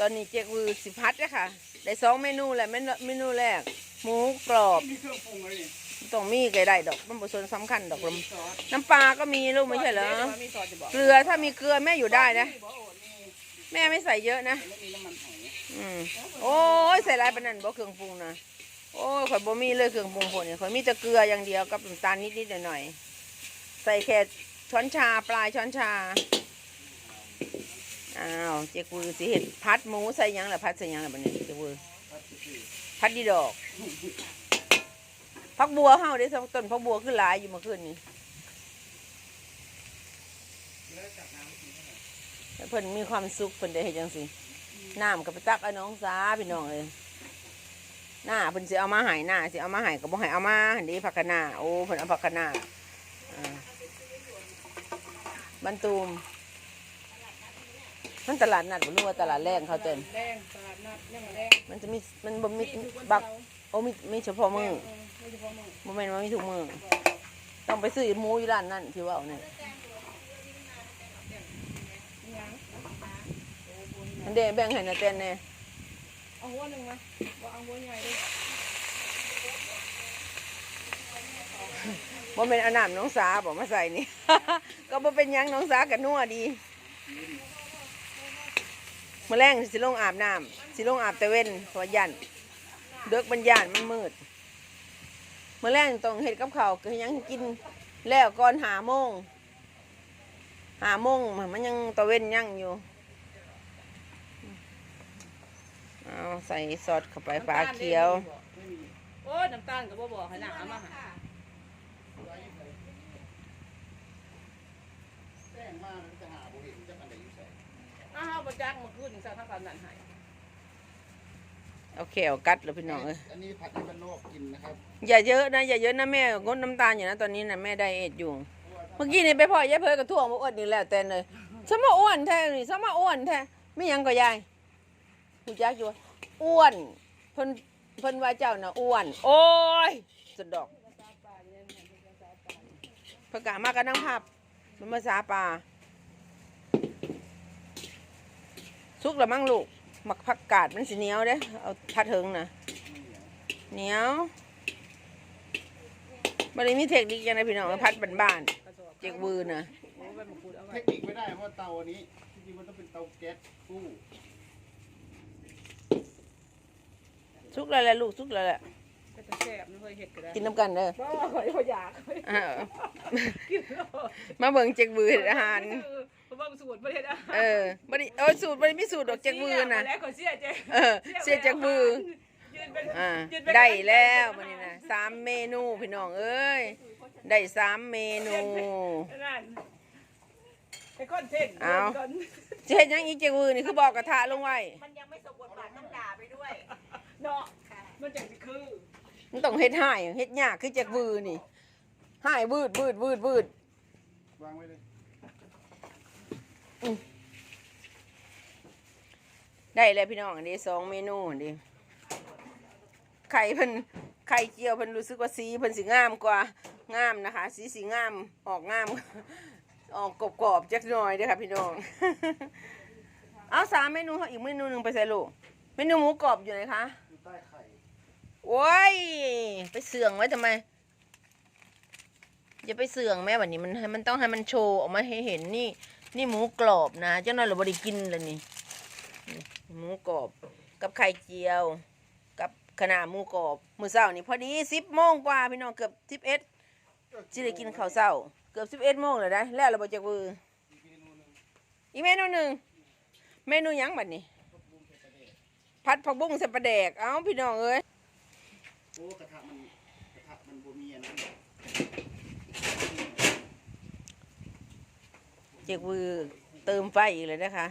ตอนนี้เจ๊กวือสิพัดแล้วค่ะ ได้สองเมนูแหละเมนูเมนูแรก หมูกรอบมีเครื่องปรุงเลยนี่ต้องมีไก่ได้ดอกมันบ่ส่วนสำคัญดอกลมซอสน้ำปลาก็มีลูกไม่ใช่เหรอมีซอสจะบอกเกลือถ้ามีเกลือแม่อยู่ได้นะบอกโอ้นี่แม่ไม่ใส่เยอะนะไม่มีน้ำมันหอยอืมโอ้ยใส่หลายปานนั้นบ่เครื่องปรุงนะโอ้ยข่อยบ่มีเลยเครื่องปรุงพวกนี้ข่อยมีแต่เกลืออย่างเดียวกับน้ำตาลนิดๆหน่อยๆใส่แค่ช้อนชาปลายช้อนชา อ้าวเจ๊กวือสิเห็ดพัดหมูใส่ยังล่ะพัดใส่ยังล่ะบัดนี้เจ๊กวือพัดดีดอกพักบัวเฮาได้สองต้นพักบัวคือหลายอยู่เมื่อคืนนี่เพิ่นมีความสุขเพิ่นได้เฮ็ดจังซี่น้ำก็ไปตักเอาน้องสาพี่น้องเอ้ยหน้าเพิ่นสิเอามาให้หน้าสิเอามาให้ก็บ่ให้เอามาหันด้ผักคะนาโอ้เพิ่นเอาผักคะนาอ่าบรรตูม มันตลาดนัดบ่รู้ว่าตลาดแรงเขาเต้นแดงตลาดนัดยังแดงมันจะมีมันบ่มีบักโอ้มีมีเฉพาะมือไม่เฉพาะมือบ่แม่นว่ามีทุกมือต้องไปซื้อหมูอยู่ร้านนั่นที่ว่าเอาเนี่ยมันเด้แบ่งให้นาเต้นแน่เอาหัวหนึ่งนะว่าเอาหัวใหญ่ด้วยบ่แม่นเอาน้ำน้องสาบ่มาใส่นี่ ก็บ่เป็นหยังน้องสาก็นัวดี มื้อแรงสิลงอาบน้ำสิลงอาบต่เวนเพราะว่ายันเดึกมันย่านมันมืดมื้อแรงต้องเฮ็ดกับเขาวคือยังกินแล้วก่อนหาโมงหาโมงมันยังตะเว้นยังอยู่เอาใส่ซอสเข้าไปปลาเขียว โอ้น้ำตาลก็บ่บอกให้หนามาหาแจ้งมาก บ่จักมาขึ้นซะถ้ากันนั่นให้เอาแขวกัดเลยพี่น้องเอ้ยอันนี้ผัดให้บ้านนอกกินนะครับอย่าเยอะนะอย่าเยอะนะแม่งดน้ำตาลอยู่นะตอนนี้นะแม่ไดเอทอยู่ เมื่อกี้นี่ไปพ่อยายเพยกับท่วงมาอ้วนนี่แล้วแต่เลยสมาอ้วนแท้นี่สมาอ้วนแท้ไม่หยังก็ยายผู้จักอยู่ว่าอ้วนเพิ่นเพิ่นว่าเจ้าน่ะอ้วน โอ้ยสุดดอกประกาศมากันนั่งภาพมันภาษาป่า สุกแล้วมั้งลูกหมักผักกาดมันสิเหนียวเด้ เอาพัดเถิงนะเหนียวมันเลยมีเทคนิคยังไงพี่น้องพัดบ้านกระสอบๆเจ๊กวือนะโอ้ยมันพูดเอาเทไว้คนิคไม่ได้เพราะเตาอันนี้จริงๆมันต้องเป็นเตาแก๊สกู้สุกแล้วแหละลูกสุกแล้วแหละก็จะแซ่บมันเคยเห็ดก็ได้กินน้ำกันเด้อบ่ข่อยบ่อยากอ้าวกินแล้วมาเบิ่งเจ๊กวือเฮ็ดอาหารเพ ราะว่าสูตรประเทศอาหารเออบ่ได้เออสูตรบ่ได้มีสูตรดอกเจ๊กวือน่ะ แล้วขอเสียเจ๊เออเสียเจ๊กวือ ยืนเป็นอ่ายืนเป็นได้แล้วมื้อนี้นะสามเมนูพี่น้องเอ้ยได้สามเมนู นั่นไอ้คอนเทนต์เอา ก่อนจะเฮ็ดหยังอีกเจ๊กวือนี่คือบอกกระทะลงไว้มันยังไม่สมบทบาทต้องด่าไปด้วย เนาะมันจังสิคือ มันต้องเฮ็ดให้เฮ็ดยากคือเจ๊กวือนี่ให้วืดวืดวืดวืดวางไว้เลย ได้แล้วพี่น้องอันนี้สองเมนูอันนี้ไข่เพิ่นไข่เจียวเพิ่นรู้สึกว่าสีเพิ่นสีงามกว่างามนะคะ สีสีงามออกงาม ออกกรอบๆจักหน่อยเด้อค่ะพี่น้อง เอาสามเมนูค่ะอีกเมนูหนึ่งไปใส่ลูกเมนูหมูกรอบอยู่ไหนคะอยู่ใต้ไข่โอ้ยไปเสื่องไว้ทำไมอย่าไปเสื่องแม่วันนี้มันให้มันต้องให้มันโชว์ออกมาให้เห็นนี่ นี่หมูกรอบนะ เจ้าหน่อยเราบริกินเลยนี่นี่ หมูกรอบ กับไข่เจียว กับขนาหมูกรอบ มื้อเช้านี่พอดีสิบโมงกว่าพี่น้องเกือบสิบเอ็ดสิได้กินข้าวเช้า เกือบสิบเอ็ดโมงเลยได้แล้วเราบอจากมืออีเมนูหนึ่งเมนูยังบัดนี้ ผัดผักบุ้งใส่ปลาแดก เอ้าพี่น้องเอ้ยโอ้กระทะมันกระทะมันบวมีอันนั้น เจกวือเติมไฟอีกเลยนะคะ